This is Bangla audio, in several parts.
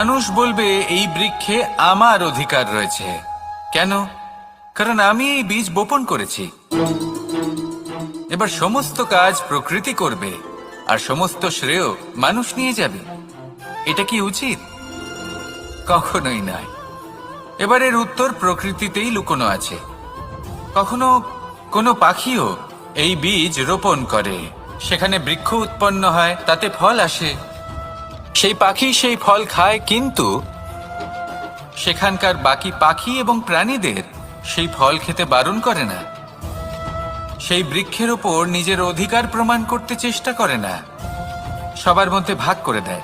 মানুষ বলবে, এই বৃক্ষে আমার অধিকার রয়েছে। কেন? কারণ আমি এই বীজ বপন করেছি। এবার সমস্ত কাজ প্রকৃতি করবে, আর সমস্ত শ্রেয় মানুষ নিয়ে যাবে। এটা কি উচিত? কখনোই নয়। এবার এর উত্তর প্রকৃতিতেই লুকোনো আছে। কখনো কোনো পাখিও এই বীজ রোপণ করে। সেখানে বৃক্ষ উৎপন্ন হয়, তাতে ফল আসে। সেই পাখি সেই ফল খায়, কিন্তু সেখানকার বাকি পাখি এবং প্রাণীদের সেই ফল খেতে বারণ করে না। সেই বৃক্ষের ওপর নিজের অধিকার প্রমাণ করতে চেষ্টা করে না। সবার মধ্যে ভাগ করে দেয়।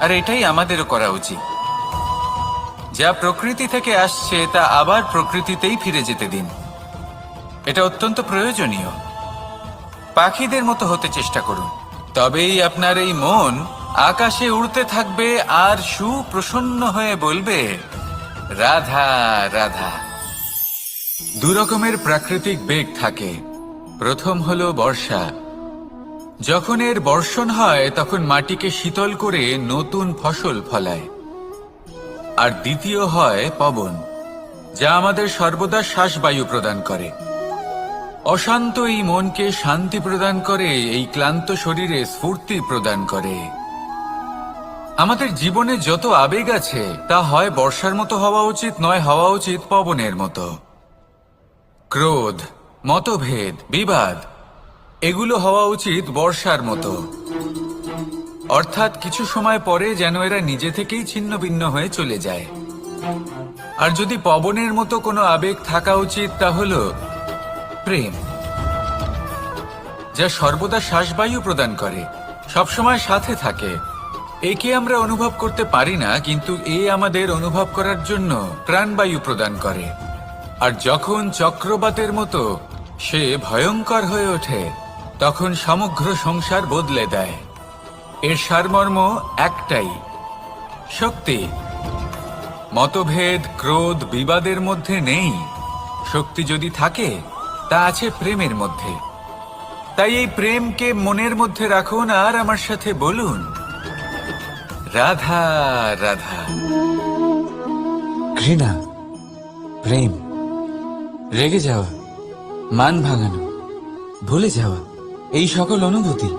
আর এটাই আমাদেরও করা উচিত। যা প্রকৃতি থেকে আসছে, তা আবার প্রকৃতিতেই ফিরে যেতে দিন। এটা অত্যন্ত প্রয়োজনীয়। পাখিদের মতো হতে চেষ্টা করুন। তবেই আপনার এই মন আকাশে উড়তে থাকবে আর সুপ্রসন্ন হয়ে বলবে, রাধা রাধা। দু রকমের প্রাকৃতিক বেগ থাকে। প্রথম হলো বর্ষা। যখন এর বর্ষণ হয়, তখন মাটিকে শীতল করে নতুন ফসল ফলায়। আর দ্বিতীয় হয় পবন, যা আমাদের সর্বদা শ্বাসবায়ু প্রদান করে। অশান্ত এই মনকে শান্তি প্রদান করে, এই ক্লান্ত শরীরে স্ফূর্তি প্রদান করে। আমাদের জীবনে যত আবেগ আছে, তা হয় বর্ষার মতো হওয়া উচিত নয় হওয়া উচিত পবনের মতো। ক্রোধ, মতভেদ, বিবাদ, এগুলো হওয়া উচিত বর্ষার মতো। অর্থাৎ কিছু সময় পরে যেন এরা নিজে থেকেই ছিন্ন ভিন্ন হয়ে চলে যায়। আর যদি পবনের মতো কোনো আবেগ থাকা উচিত, তা হল প্রেম। যা সর্বদা শ্বাসবায়ু প্রদান করে, সবসময় সাথে থাকে। একে আমরা অনুভব করতে পারি না, কিন্তু এ আমাদের অনুভব করার জন্য প্রাণবায়ু প্রদান করে। আর যখন চক্রবাতের মতো সে ভয়ঙ্কর হয়ে ওঠে, তখন সমগ্র সংসার বদলে দেয়। এর সারমর্ম একটাই, শক্তি। মতভেদ, ক্রোধ, বিবাদের মধ্যে নেই। শক্তি যদি থাকে, তা আছে প্রেমের মধ্যে। তাই এই প্রেমকে মনের মধ্যে রাখুন আর আমার সাথে বলুন। রাধা রাধা। ঘৃণা, প্রেম, রেগে যাওয়া, মান ভাঙানো, ভুলে যাওয়া, এই সকল অনুভূতি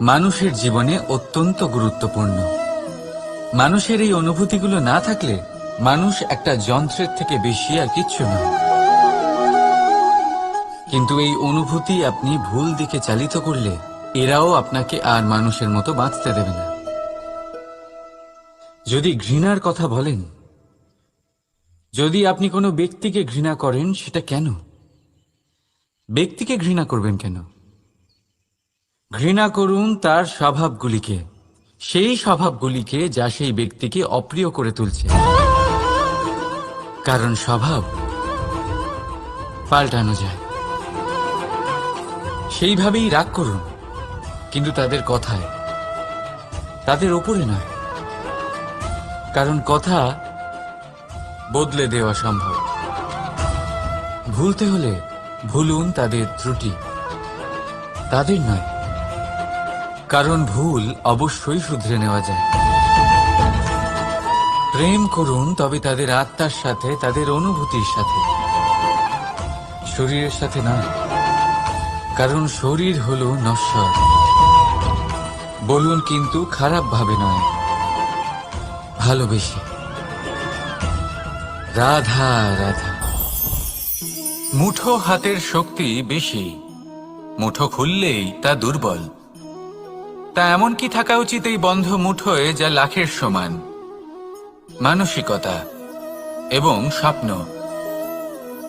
মানুষের জীবনে অত্যন্ত গুরুত্বপূর্ণ। মানুষের এই অনুভূতিগুলো না থাকলে মানুষ একটা যন্ত্রের থেকে বেশি আর কিচ্ছু নয় কিন্তু এই অনুভূতি আপনি ভুল দিকে চালিত করলে এরাও আপনাকে আর মানুষের মতো বাঁচতে দেবে না। যদি ঘৃণার কথা বলেন, যদি আপনি কোনো ব্যক্তিকে ঘৃণা করেন, সেটা কেন? ব্যক্তিকে ঘৃণা করবেন কেন? ঘৃণা করুন তার স্বভাবগুলিকে, সেই স্বভাবগুলিকে যা সেই ব্যক্তিকে অপ্রিয় করে তুলছে। কারণ স্বভাব পাল্টানো যায়। সেইভাবেই রাগ করুন, কিন্তু তাদের কথায়, তাদের ওপরে নয়। কারণ কথা বদলে দেওয়া সম্ভব। ভুলতে হলে ভুলুন তাদের ত্রুটি। তাদের নয়, কারণ ভুল অবশ্যই শুধরে নেওয়া যায়। প্রেম করুন, তবে তাদের আত্মার সাথে, তাদের অনুভূতির সাথে। শরীরের সাথে নয়, কারণ শরীর হল নশ্বর। বলুন কিন্তু খারাপ ভাবে নয়। ভালোবেসে। রাধা রাধা। মুঠো হাতের শক্তি বেশি। মুঠো খুললেই তা দুর্বল। তা এমন কি থাকা উচিত এই বন্ধ মুঠোয় যা লাখের সমান? মানসিকতা এবং স্বপ্ন।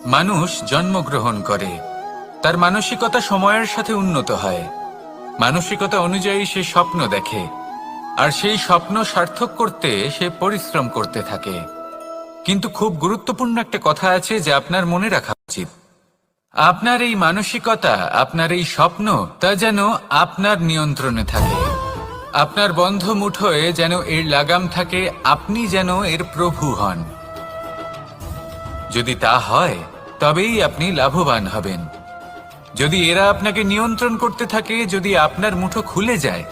মানুষ জন্মগ্রহণ করে। তার মানসিকতা সময়ের সাথে উন্নত হয়। মানসিকতা অনুযায়ী সে স্বপ্ন দেখে। আর সেই স্বপ্ন সার্থক করতে সে পরিশ্রম করতে থাকে। কিন্তু খুব গুরুত্বপূর্ণ একটা কথা আছে যা আপনার মনে রাখা উচিত। আপনার এই মানসিকতা, আপনার এই স্বপ্ন, তা যেন আপনার নিয়ন্ত্রণে থাকে। আপনার বন্ধ মুঠোয় যেন এর লাগাম থাকে, আপনি যেন এর প্রভু হন। যদি তা হয়, তবেই আপনি লাভবান হবেন। যদি এরা আপনাকে নিয়ন্ত্রণ করতে থাকে, যদি আপনার মুঠো খুলে যায়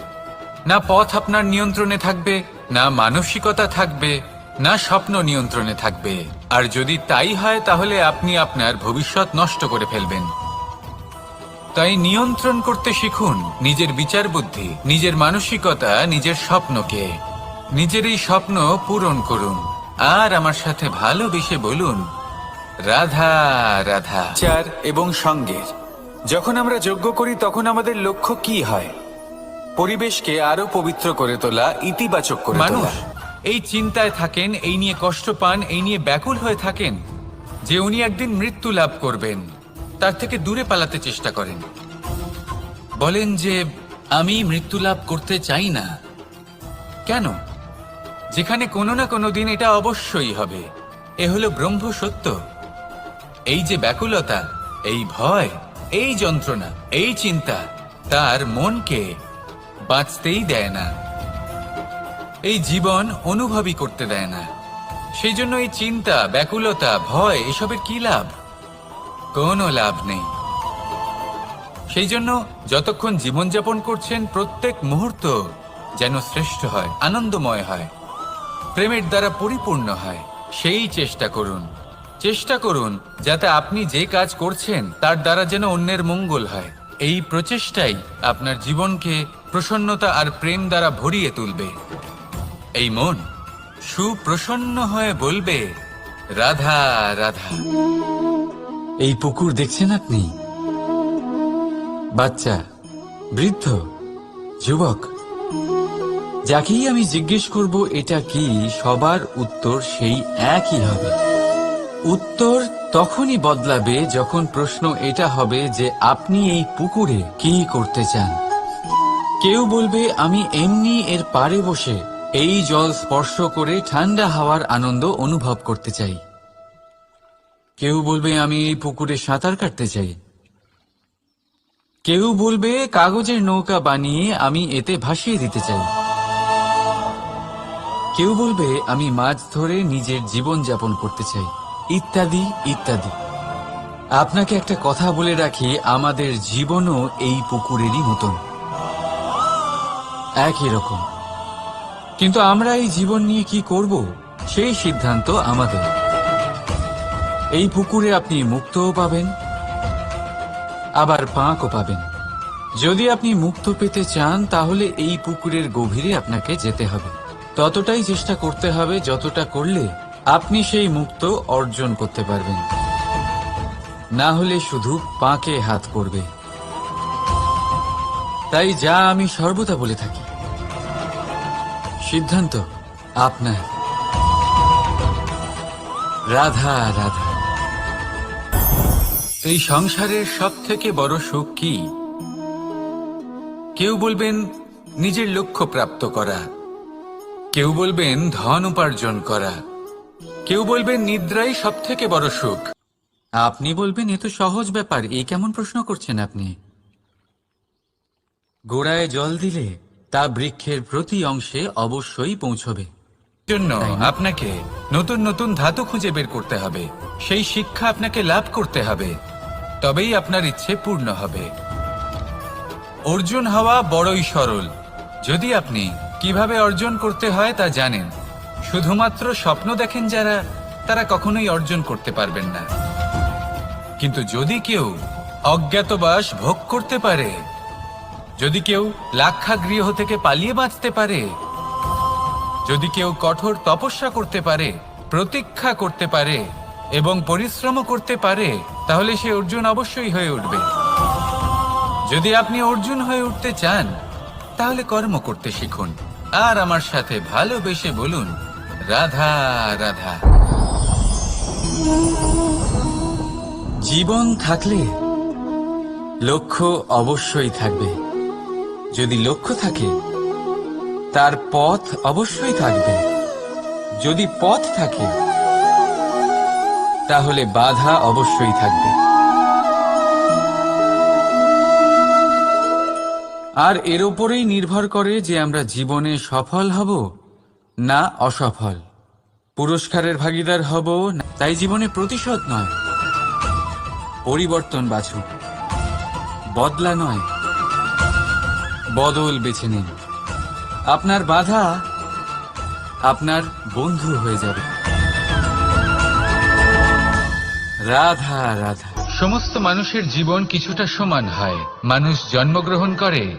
না পথ আপনার নিয়ন্ত্রণে থাকবে, না মানসিকতা থাকবে, না স্বপ্ন নিয়ন্ত্রণে থাকবে। আর যদি তাই হয়, তাহলে আপনি আপনার ভবিষ্যৎ নষ্ট করে ফেলবেন। তাই নিয়ন্ত্রণ করতে শিখুন নিজের বিচার বুদ্ধি, নিজের মানসিকতা, নিজের স্বপ্নকে। নিজের এই স্বপ্ন পূরণ করুন। আর আমার সাথে ভালোবেসে বলুন, রাধা রাধা। চার এবং সঙ্গের। যখন আমরা যোগ্য করি, তখন আমাদের লক্ষ্য কি হয়? পরিবেশকে আরও পবিত্র করে তোলা, ইতিবাচক করে মানুষ, এই চিন্তায় থাকেন, এই নিয়ে কষ্ট পান, এই নিয়ে ব্যাকুল হয়ে থাকেন যে উনি একদিন মৃত্যু লাভ করবেন। তার থেকে দূরে পালাতে চেষ্টা করেন। বলেন যে, আমি মৃত্যু লাভ করতে চাই না। কেন? যেখানে কোনো না কোনো দিন এটা অবশ্যই হবে। এ হলো ব্রহ্ম সত্য। এই যে ব্যাকুলতা, এই ভয়, এই যন্ত্রণা, এই চিন্তা, তার মনকে বাঁচতেই দেয় না। এই জীবন অনুভবই করতে দেয় না। সেই জন্য এই চিন্তা, ব্যাকুলতা, ভয়, এসবের কি লাভ? কোনো লাভ নেই। সেই জন্য যতক্ষণ জীবনযাপন করছেন, প্রত্যেক মুহূর্ত যেন শ্রেষ্ঠ হয়, আনন্দময় হয়। প্রেমের দ্বারা পরিপূর্ণ হয়। সেই চেষ্টা করুন। চেষ্টা করুন যাতে আপনি যে কাজ করছেন, তার দ্বারা যেন অন্যের মঙ্গল হয়। এই প্রচেষ্টাই আপনার জীবনকে প্রসন্নতা আর প্রেম দ্বারা ভরিয়ে তুলবে। এই মন সুপ্রসন্ন হয়ে বলবে, রাধা রাধা। এই পুকুর দেখছেন আপনি? বাচ্চা, বৃদ্ধ, যুবক। যাকেই আমি জিজ্ঞেস করব, এটা কি? সবার উত্তর সেই একই হবে। উত্তর তখনই বদলাবে যখন প্রশ্ন এটা হবে যে আপনি এই পুকুরে কি করতে চান। কেউ বলবে, আমি এমনি এর পারে বসে এই জল স্পর্শ করে ঠান্ডা হাওয়ার আনন্দ অনুভব করতে চাই। কেউ বলবে, আমি এই পুকুরে সাঁতার কাটতে চাই। কেউ বলবে, কাগজের নৌকা বানিয়ে আমি এতে ভাসিয়ে দিতে চাই। কেউ বলবে, আমি মাছ ধরে নিজের জীবন যাপন করতে চাই। ইত্যাদি ইত্যাদি। আপনাকে একটা কথা বলে রাখি, আমাদের জীবনও এই পুকুরেরই মতন। একই রকম। কিন্তু আমরা এই জীবন নিয়ে কি করব? সেই সিদ্ধান্ত আমাদের। এই পুকুরে আপনি মুক্তও পাবেন, আবার পাঁকও পাবেন। যদি আপনি মুক্ত পেতে চান, তাহলে এই পুকুরের গভীরে আপনাকে যেতে হবে। ততটাই চেষ্টা করতে হবে, যতটা করলে আপনি সেই মুক্ত অর্জন করতে পারবেন। না হলে শুধু পাঁকে হাত করবে। তাই যা আমি সর্বদা বলে থাকি। সিদ্ধান্ত আপনার। রাধা রাধা। এই সংসারের সব থেকে বড় সুখ কি? কেউ বলবেন, নিজের লক্ষ্য প্রাপ্ত করা। কেউ বলবেন, ধন উপার্জন করা। কেউ বলবেন নিদ্রাই সব থেকে বড় সুখ। আপনি বলবেন এ তো সহজ ব্যাপার। এই কেমন প্রশ্ন করছেন আপনি? গোড়ায় জল দিলে তা বৃক্ষের প্রতি অংশে অবশ্যই পৌঁছবে। জন্য আপনাকে নতুন নতুন ধাতু খুঁজে বের করতে হবে। সেই শিক্ষা আপনাকে লাভ করতে হবে। তবেই আপনার ইচ্ছে পূর্ণ হবে। অর্জুন হওয়া বড়ই সরল। যদি আপনি কীভাবে অর্জন করতে হয় তা জানেন। শুধুমাত্র স্বপ্ন দেখেন যারা, তারা কখনোই অর্জন করতে পারবেন না। কিন্তু যদি কেউ অজ্ঞাতবাস ভোগ করতে পারে, যদি কেউ লাক্ষাগৃহ থেকে পালিয়ে বাঁচতে পারে, যদি কেউ কঠোর তপস্যা করতে পারে, প্রতীক্ষা করতে পারে, এবং পরিশ্রম করতে পারে, তাহলে সে অর্জুন অবশ্যই হয়ে উঠবে। যদি আপনি অর্জুন হয়ে উঠতে চান, তাহলে কর্ম করতে শিখুন। আর আমার সাথে ভালোবেসে বলুন রাধা রাধা। জীবন থাকলে লক্ষ্য অবশ্যই থাকবে। যদি লক্ষ্য থাকে, তার পথ অবশ্যই থাকবে। যদি পথ থাকে, তাহলে বাধা অবশ্যই থাকবে। আর এর ওপরেই নির্ভর করে যে আমরা জীবনে সফল হব না অসফল। পুরস্কারের ভাগিদার হব তাই জীবনে প্রতিশোধ নয়। পরিবর্তন বাছুন বদলা নয়। বদল বেছে নিন। আপনার বাধা আপনার বন্ধু হয়ে যাবে। রাধা রাধা। সমস্ত মানুষের জীবন কিছুটা সমান হয়। মানুষ জন্মগ্রহণ করে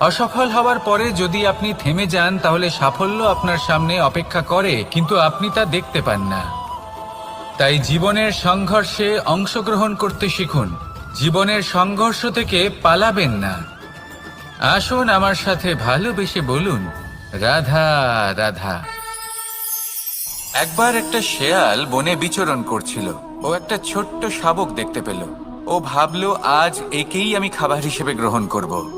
অসফল হওয়ার পরে যদি আপনি থেমে যান, তাহলে সাফল্য আপনার সামনে অপেক্ষা করে, কিন্তু আপনি তা দেখতে পান না। তাই জীবনের সংঘর্ষে অংশগ্রহণ করতে শিখুন। জীবনের সংঘর্ষ থেকে পালাবেন না। আসুন আমার সাথে ভালোবেসে বলুন, রাধা রাধা। একবার একটা শেয়াল বনে বিচরণ করছিল। ও একটা ছোট্ট শাবক দেখতে পেল। ও ভাবলো, আজ একেই আমি খাবার হিসেবে গ্রহণ করব।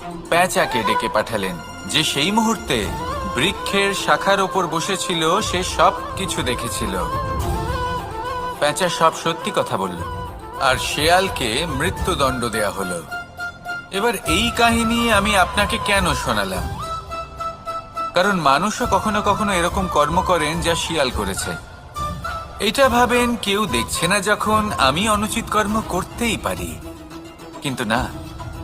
প্যাঁচাকে ডেকে পাঠালেন, যে সেই মুহূর্তে বৃক্ষের শাখার ওপর বসেছিল, সে সব কিছু দেখেছিল। প্যাঁচা সব সত্যি কথা বলল, আর শেয়ালকে মৃত্যুদণ্ড দেয়া হলো। এবার এই কাহিনী আমি আপনাকে কেন শোনালাম? কারণ মানুষও কখনো কখনো এরকম কর্ম করেন যা শিয়াল করেছে। এটা ভাবেন কেউ দেখছে না যখন আমি অনুচিত কর্ম করতেই পারি। কিন্তু না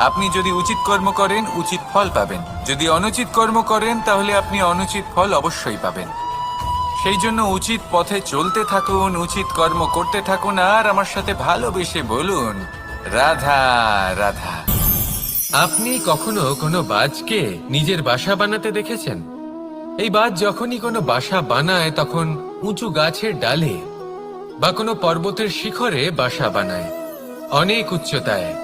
আপনি যদি উচিত কর্ম করেন, উচিত ফল পাবেন। যদি অনুচিত কর্ম করেন, তাহলে আপনি অনুচিত ফল অবশ্যই পাবেন। সেই জন্য উচিত পথে চলতে থাকুন, উচিত কর্ম করতে থাকুন, আর আমার সাথে ভালোবেসে বলুন, রাধা রাধা। আপনি কখনো কোনো বাজকে নিজের বাসা বানাতে দেখেছেন? এই বাজ যখনই কোনো বাসা বানায়, তখন উঁচু গাছের ডালে বা কোনো পর্বতের শিখরে বাসা বানায়, অনেক উচ্চতায়।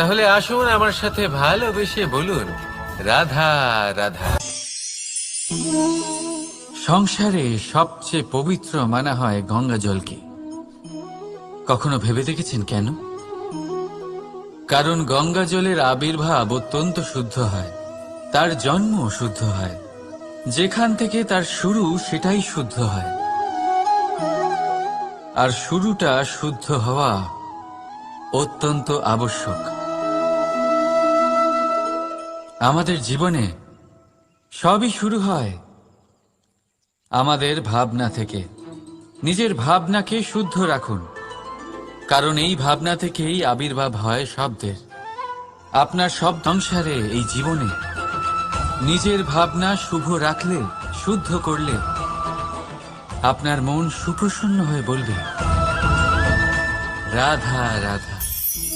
তাহলে আসুন আমার সাথে ভালোবেসে বলুন, রাধা রাধা। সংসারে সবচেয়ে পবিত্র মানা হয় গঙ্গা জলকে। কখনো ভেবে দেখেছেন কেন? কারণ গঙ্গা জলের আবির্ভাব অত্যন্ত শুদ্ধ হয়, তার জন্ম শুদ্ধ হয়। যেখান থেকে তার শুরু সেটাই শুদ্ধ হয়। আর শুরুটা শুদ্ধ হওয়া অত্যন্ত আবশ্যক। আমাদের জীবনে সবই শুরু হয় আমাদের ভাবনা থেকে। নিজের ভাবনাকে শুদ্ধ রাখুন। কারণ এই ভাবনা থেকেই আবির্ভাব হয় শব্দের। আপনার সব সংসারে এই জীবনে নিজের ভাবনা শুভ রাখলে, শুদ্ধ করলে আপনার মন সুপ্রসন্ন হয়ে বলবে, রাধা রাধা।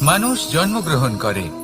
মানুষ জন্মগ্রহণ করে।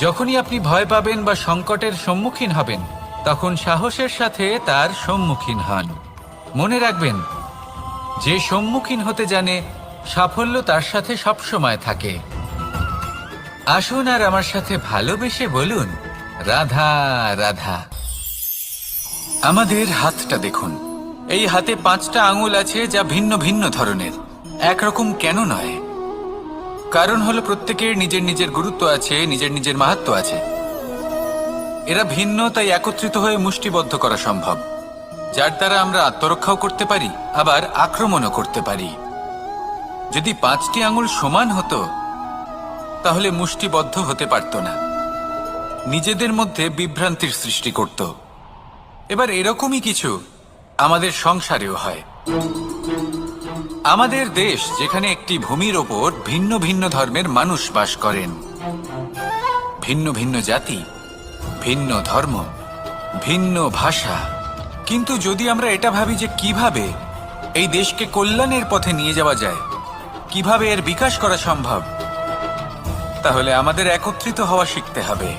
যখনই আপনি ভয় পাবেন বা সংকটের সম্মুখীন হবেন, তখন সাহসের সাথে তার সম্মুখীন হন। মনে রাখবেন, যে সম্মুখীন হতে জানে, সাফল্য তার সাথে সবসময় থাকে। আসুন আর আমার সাথে ভালোবেসে বলুন, রাধা রাধা। আমাদের হাতটা দেখুন। এই হাতে পাঁচটা আঙুল আছে যা ভিন্ন ভিন্ন ধরনের। একরকম কেন নয়? কারণ হলো প্রত্যেকের নিজের নিজের গুরুত্ব আছে, নিজের নিজের মাহাত্ম আছে। এরা ভিন্ন, তাই একত্রিত হয়ে মুষ্টিবদ্ধ করা সম্ভব। যার দ্বারা আমরা আত্মরক্ষাও করতে পারি, আবার আক্রমণও করতে পারি। যদি পাঁচটি আঙুল সমান হতো, তাহলে মুষ্টিবদ্ধ হতে পারত না। নিজেদের মধ্যে বিভ্রান্তির সৃষ্টি করত। এবার এরকমই কিছু আমাদের সংসারেও হয়। আমাদের দেশ যেখানে একটি ভূমির ওপর ভিন্ন ভিন্ন ধর্মের মানুষ বাস করেন। ভিন্ন ভিন্ন জাতি, ভিন্ন ধর্ম, ভিন্ন ভাষা। কিন্তু যদি আমরা এটা ভাবি যে কীভাবে এই দেশকে কল্যাণের পথে নিয়ে যাওয়া যায়, কীভাবে এর বিকাশ করা সম্ভব, তাহলে আমাদের একত্রিত হওয়া শিখতে হবে।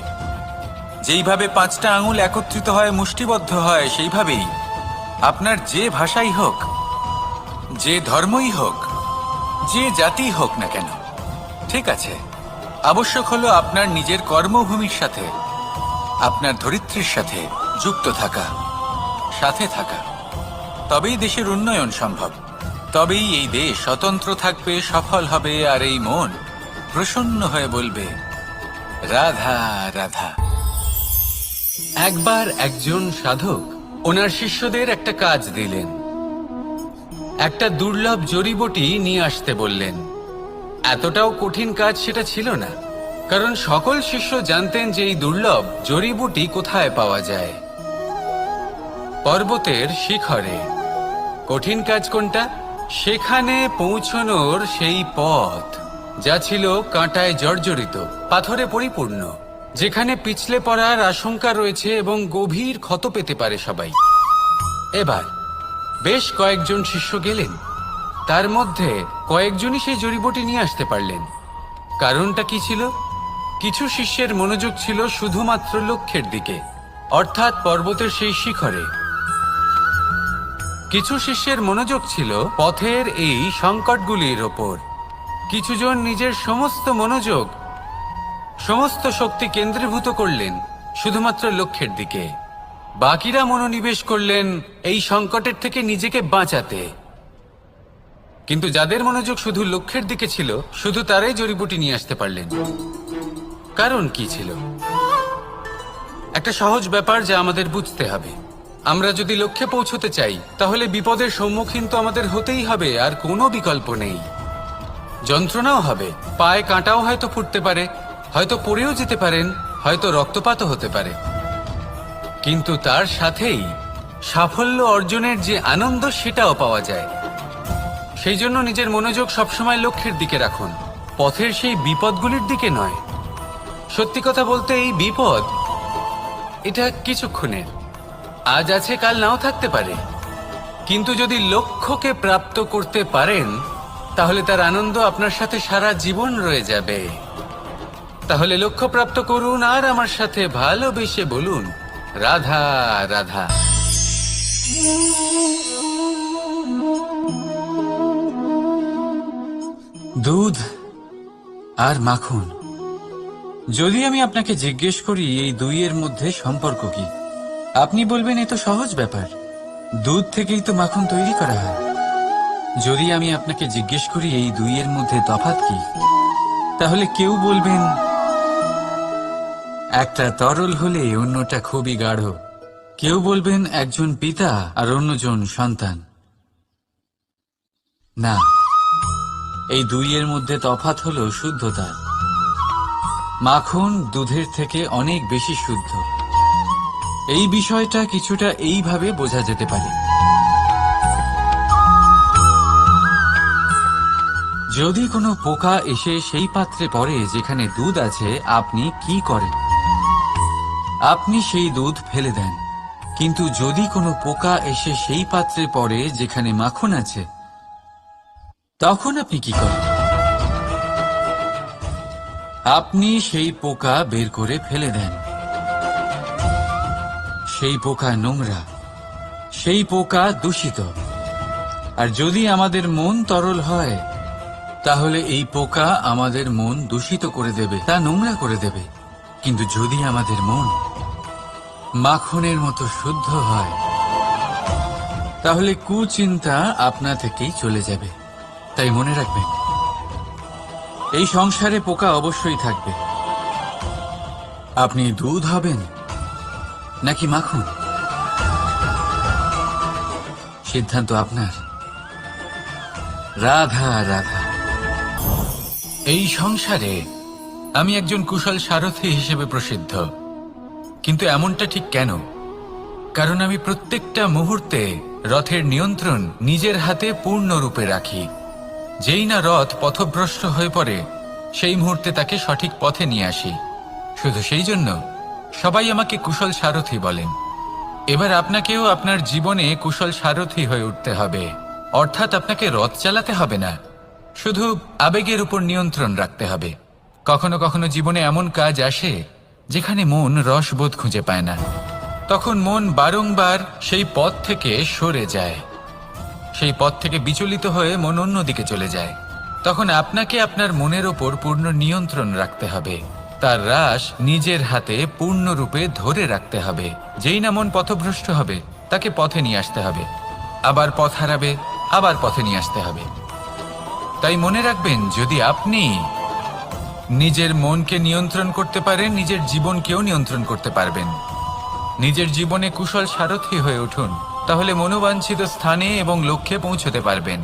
যেইভাবে পাঁচটা আঙুল একত্রিত হয়, মুষ্টিবদ্ধ হয়, সেইভাবেই আপনার যে ভাষাই হোক যে ধর্মই হোক, যে জাতি হোক না কেন, ঠিক আছে, আবশ্যক হলো আপনার নিজের কর্মভূমির সাথে, আপনার ধরিত্রীর সাথে যুক্ত থাকা, সাথে থাকা। তবেই দেশের উন্নয়ন সম্ভব, তবেই এই দেশ স্বতন্ত্র থাকবে, সফল হবে, আর এই মন প্রসন্ন হয়ে বলবে, রাধা রাধা। একবার একজন সাধক ওনার শিষ্যদের একটা কাজ দিলেন। একটা দুর্লভ জড়িবটি নিয়ে আসতে বললেন। এতটাও কঠিন কাজ সেটা ছিল না, কারণ সকল শিষ্য জানতেন যে এই দুর্লভ জড়িবুটি কোথায় পাওয়া যায়। পর্বতের শিখরে, কঠিন কাজ কোনটা? সেখানে পৌঁছনোর সেই পথ, যা ছিল কাঁটায় জর্জরিত, পাথরে পরিপূর্ণ, যেখানে পিছলে পড়ার আশঙ্কা রয়েছে এবং গভীর ক্ষত পেতে পারে সবাই। এবার বেশ কয়েকজন শিষ্য গেলেন। তার মধ্যে কয়েকজনই সেই জড়িবটি নিয়ে আসতে পারলেন। কারণটা কি ছিল? কিছু শিষ্যের মনোযোগ ছিল শুধুমাত্র লক্ষ্যের দিকে, অর্থাৎ পর্বতের সেই শিখরে। কিছু শিষ্যের মনোযোগ ছিল পথের এই সংকটগুলির ওপর। কিছুজন নিজের সমস্ত মনোযোগ, সমস্ত শক্তি কেন্দ্রীভূত করলেন, শুধুমাত্র লক্ষ্যের দিকে। বাকিরা মনোনিবেশ করলেন এই সংকটের থেকে নিজেকে বাঁচাতে। কিন্তু যাদের মনোযোগ শুধু লক্ষ্যের দিকে ছিল, শুধু তারাই জড়িবুটি নিয়ে আসতে পারলেন। কারণ কি ছিল? একটা সহজ ব্যাপার যা আমাদের বুঝতে হবে। আমরা যদি লক্ষ্যে পৌঁছতে চাই, তাহলে বিপদের সম্মুখীন তো আমাদের হতেই হবে, আর কোনো বিকল্প নেই। যন্ত্রণাও হবে। পায়ে কাঁটাও হয়তো ফুটতে পারে, হয়তো পড়েও যেতে পারেন, হয়তো রক্তপাতও হতে পারে। কিন্তু তার সাথেই সাফল্য অর্জনের যে আনন্দ সেটাও পাওয়া যায়। সেই জন্য নিজের মনোযোগ সবসময় লক্ষ্যের দিকে রাখুন। পথের সেই বিপদগুলির দিকে নয়। সত্যি কথা বলতে এই বিপদ, এটা কিছুক্ষণের। আজ আছে, কাল নাও থাকতে পারে। কিন্তু যদি লক্ষ্যকে প্রাপ্ত করতে পারেন, তাহলে তার আনন্দ আপনার সাথে সারা জীবন রয়ে যাবে। তাহলে লক্ষ্য প্রাপ্ত করুন আর আমার সাথে ভালোবেসে বলুন। রাধা রাধা। দুধ আর মাখন। যদি আমি আপনাকে জিজ্ঞেস করি, এই দুইয়ের মধ্যে সম্পর্ক কি? আপনি বলবেন, এ তো সহজ ব্যাপার। দুধ থেকেই তো মাখন তৈরি করা হয়। যদি আমি আপনাকে জিজ্ঞেস করি, এই দুইয়ের মধ্যে তফাৎ কি? তাহলে কেউ বলবেন একটা তরল হলে অন্যটা খুবই গাঢ়। কেউ বলবেন একজন পিতা আর অন্যজন সন্তান। না, এই দুইয়ের মধ্যে তফাৎ হলো শুদ্ধতা। মাখন দুধের থেকে অনেক বেশি শুদ্ধ। এই বিষয়টা কিছুটা এইভাবে বোঝা যেতে পারে। যদি কোনো পোকা এসে সেই পাত্রে পড়ে যেখানে দুধ আছে, আপনি কি করেন? আপনি সেই দুধ ফেলে দেন। কিন্তু যদি কোনো পোকা এসে সেই পাত্রে পড়ে যেখানে মাখন আছে, তখন আপনি কি করেন? আপনি সেই পোকা বের করে ফেলে দেন। সেই পোকা নোংরা, সেই পোকা দূষিত। আর যদি আমাদের মন তরল হয়, তাহলে এই পোকা আমাদের মন দূষিত করে দেবে, তা নোংরা করে দেবে। কিন্তু যদি আমাদের মন মাখনের মতো শুদ্ধ হয়। তাহলে কুচিন্তা আপনা থেকেই চলে যাবে। তাই মনে রাখবেন, এই সংসারে পোকা অবশ্যই থাকবে। আপনি দুধ হবেন নাকি মাখন? সিদ্ধান্ত আপনার। রাধা রাধা। এই সংসারে আমি একজন কুশল সারথি হিসেবে প্রসিদ্ধ। কিন্তু এমনটা ঠিক কেন? কারণ আমি প্রত্যেকটা মুহূর্তে রথের নিয়ন্ত্রণ নিজের হাতে পূর্ণরূপে রাখি। যেই না রথ পথভ্রষ্ট হয়ে পড়ে, সেই মুহূর্তে তাকে সঠিক পথে নিয়ে আসি। শুধু সেই জন্য সবাই আমাকে কুশল সারথি বলেন। এবার আপনাকেও আপনার জীবনে কুশল সারথি হয়ে উঠতে হবে। অর্থাৎ আপনাকে রথ চালাতে হবে না, শুধু আবেগের উপর নিয়ন্ত্রণ রাখতে হবে। কখনো কখনো জীবনে এমন কাজ আসে যেখানে মন রসবোধ খুঁজে পায় না। তখন মন বারংবার সেই পথ থেকে সরে যায়। সেই পথ থেকে বিচলিত হয়ে মন অন্যদিকে চলে যায়। তখন আপনাকে আপনার মনের ওপর পূর্ণ নিয়ন্ত্রণ রাখতে হবে। তার রাস নিজের হাতে পূর্ণরূপে ধরে রাখতে হবে। যেই না মন পথভ্রষ্ট হবে, তাকে পথে নিয়ে আসতে হবে। আবার পথ হারাবে, আবার পথে নিয়ে আসতে হবে। তাই মনে রাখবেন, যদি আপনি নিজের মনকে নিয়ন্ত্রণ করতে পারেন নিজের জীবনকেও নিয়ন্ত্রণ করতে পারবেন। নিজের জীবনে কুশল সারথি হয়ে উঠুন, তাহলে মনোবাঞ্ছিত স্থানে এবং লক্ষ্যে পৌঁছতে পারবেন।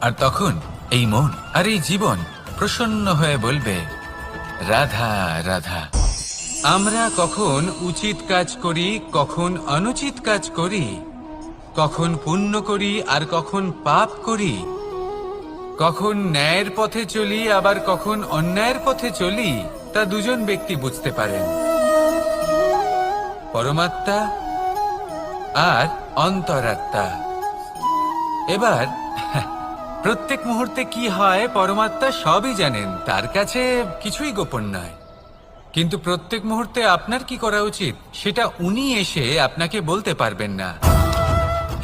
আর তখন এই মন আর এই জীবন প্রসন্ন হয়ে বলবে, রাধা রাধা, আমরা কখন উচিত কাজ করি, কখন অনুচিত কাজ করি, কখন পুণ্য করি আর কখন পাপ করি কখন ন্যায়ের পথে চলি, আবার কখন অন্যায়ের পথে চলি, তা দুজন ব্যক্তি বুঝতে পারেন। পরমাত্মা আর অন্তরাত্মা। এবার, প্রত্যেক মুহূর্তে কি হয়, পরমাত্মা সবই জানেন, তার কাছে কিছুই গোপন নয়। কিন্তু প্রত্যেক মুহূর্তে আপনার কি করা উচিত, সেটা উনি এসে আপনাকে বলতে পারবেন না।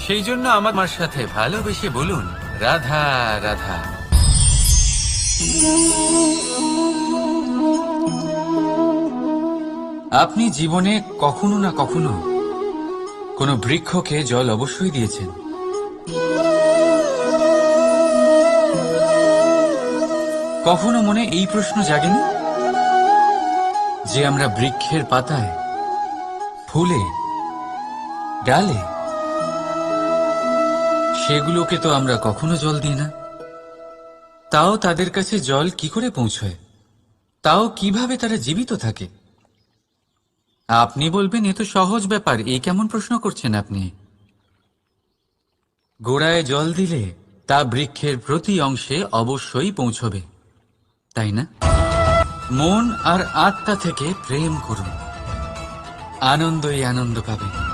সেই জন্য আমার সাথে ভালোবেসে বলুন। রাধা রাধা। আপনি জীবনে কখনো না কখনো কোনো বৃক্ষকে জল অবশ্যই দিয়েছেন। কখনো মনে এই প্রশ্ন জাগেনি? যে আমরা বৃক্ষের পাতায়, ফুলে, ডালে সেগুলোকে তো আমরা কখনো জল দিই না। তাও তাদের কাছে জল কি করে পৌঁছয়? তাও কীভাবে তারা জীবিত থাকে? আপনি বলবেন, এ তো সহজ ব্যাপার। এই কেমন প্রশ্ন করছেন আপনি? গোড়ায় জল দিলে তা বৃক্ষের প্রতি অংশে অবশ্যই পৌঁছবে, তাই না? মন আর আত্মা থেকে প্রেম করুন। আনন্দই আনন্দ পাবেন।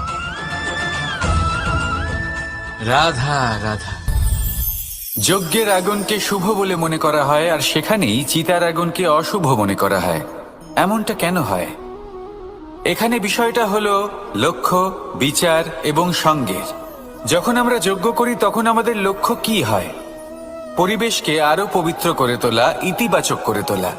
রাধা রাধা। যজ্ঞের আগুনকে শুভ বলে মনে করা হয়, আর সেখানেই চিতার আগুনকে অশুভ মনে করা হয়। এমনটা কেন হয়? এখানে বিষয়টা হলো লক্ষ্য, বিচার এবং সঙ্গের। যখন আমরা যজ্ঞ করি, তখন আমাদের লক্ষ্য কি হয়? পরিবেশকে আরও পবিত্র করে তোলা, ইতিবাচক করে তোলা।